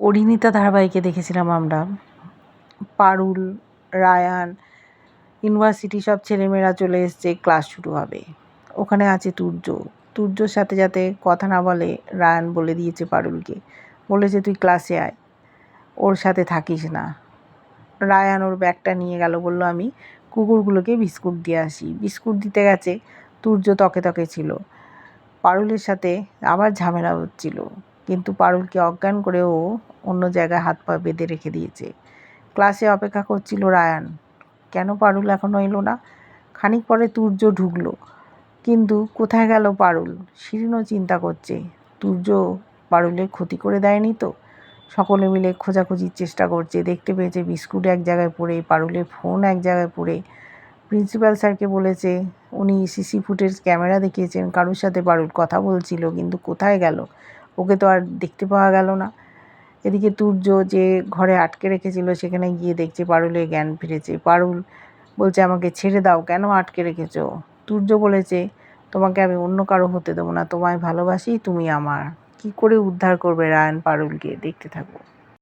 পরিণীতা ধারাবাহিকে দেখেছিলাম আমরা। পারুল, রায়ান, ইউনিভার্সিটি সব ছেলেমেয়েরা চলে এসছে, ক্লাস শুরু হবে। ওখানে আছে তুর্য। তুর্যর সাথে যাতে কথা না বলে, রায়ান বলে দিয়েছে পারুলকে। বলেছে, তুই ক্লাসে আয়। ওর সাথে থাকিস না। রায়ান ওর ব্যাগটা নিয়ে গেল, বলল, আমি কুকুরগুলোকে বিস্কুট দিয়ে আসি। বিস্কুট দিতে গেছে, তুর্য তকে তকে ছিল। পারুলের সাথে আবার ঝামেলা হচ্ছিল। কিন্তু পারুলকে অজ্ঞান করে ও অন্য জায়গায় হাত পা বেঁধে রেখে দিয়েছে। ক্লাসে অপেক্ষা করছিল রায়ান। কেন পারুল এখনও এলো না? খানিক পরে তুর্য ঢুকলো। কিন্তু কোথায় গেল পারুল? শিরিনও চিন্তা করছে। তুর্য পারুলের ক্ষতি করে দেয়নি তো? সকলে মিলে খোঁজাখুঁজির চেষ্টা করছে। দেখতে পেয়েছে বিস্কুট এক জায়গায় পড়ে, পারুলের ফোন এক জায়গায় পড়ে। প্রিন্সিপাল স্যারকে বলেছে, উনি সিসি ফুটেজ ক্যামেরা দেখিয়েছেন। কারোর সাথে পারুল কথা বলছিল, কিন্তু কোথায় গেল? ওকে তো আর দেখতে পাওয়া গেল না। এদিকে তুর্য যে ঘরে আটকে রেখেছিল, সেখানে গিয়ে দেখছে পারুলের জ্ঞান ফিরেছে। পারুল বলছে, আমাকে ছেড়ে দাও, কেন আটকে রেখেছো? তুর্য বলেছে, তোমাকে আমি অন্য কারও হতে দেবো না, তোমায় ভালোবাসি, তুমি আমার। কি করে উদ্ধার করবে রায়ন পারুলকে? দেখতে থাকো।